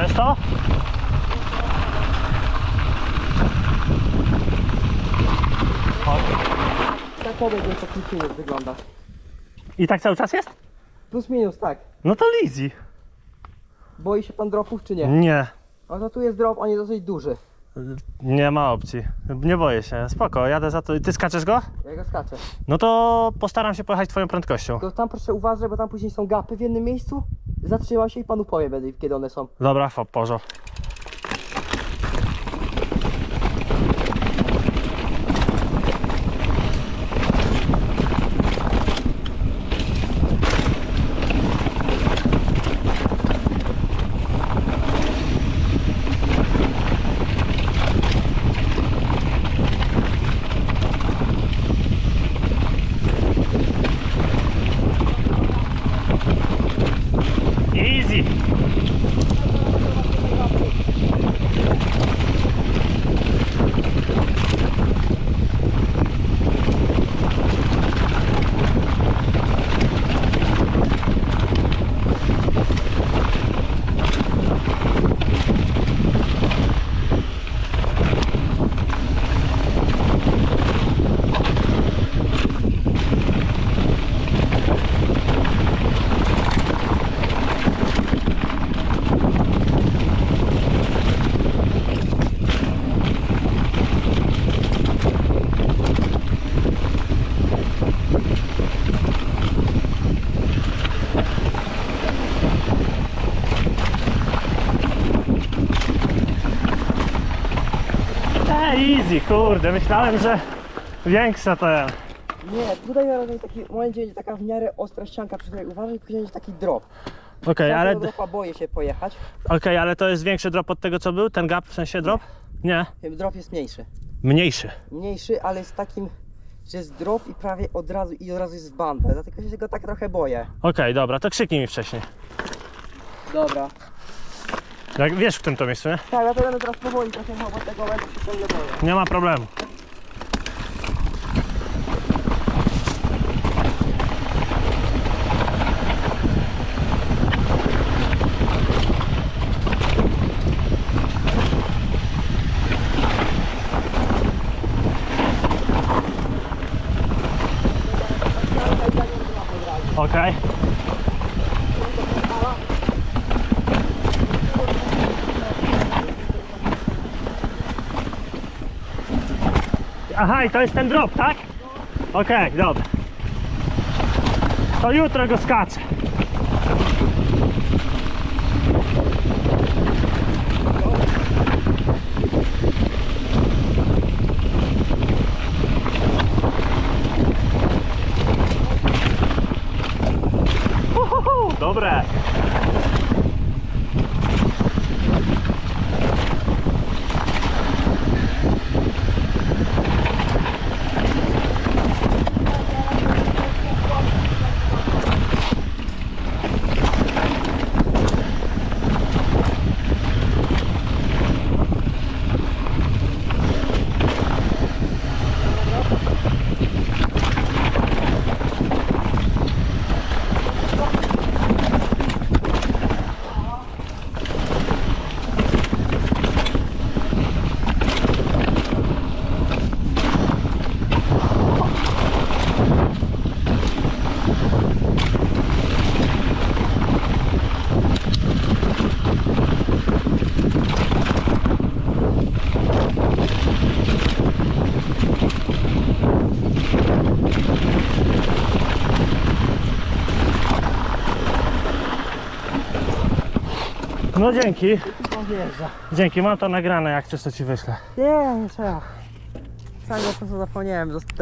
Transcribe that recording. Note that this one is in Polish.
Często? Chodź. Tak powiedz, jak taki wygląda. I tak cały czas jest? Plus minus, tak. No to Lizzy. Boi się pan dropów czy nie? Nie, A to tu jest drop, on jest dosyć duży. nie ma opcji. Nie boję się, spoko, jadę za to. Ty skaczesz go? Ja go skaczę. No to postaram się pojechać twoją prędkością. To tam proszę uważać, bo tam później są gapy w jednym miejscu Zatrzymam się i panu powiem, kiedy one są. Dobra, fo, porzo. Easy. Easy, kurde, myślałem, że większe ten. Nie, tutaj na razie taki w momencie będzie taka w miarę ostra ścianka, przy której uważaj, później będzie taki drop. Okej, ale, dropa boję się pojechać. okej, ale to jest większy drop od tego co był? Ten gap w sensie drop? Nie. Drop jest mniejszy. Mniejszy. Mniejszy, ale jest takim, że jest drop i prawie od razu i od razu jest w bandę. Dlatego się go tak trochę boję. Okej, dobra, to krzyknij mi wcześniej. Dobra. Jak wiesz w którym to miejscu, nie? Tak, ja to będę teraz powoli trochę bo tego łeb boję. Nie ma problemu. Okej. Aha, i to jest ten drop, tak? Okej, dobra. To jutro go skaczę. No dzięki. Dzięki, mam to nagrane, jak chcesz to ci wyślę. Nie, nie trzeba. Sam po prostu zapomniałem.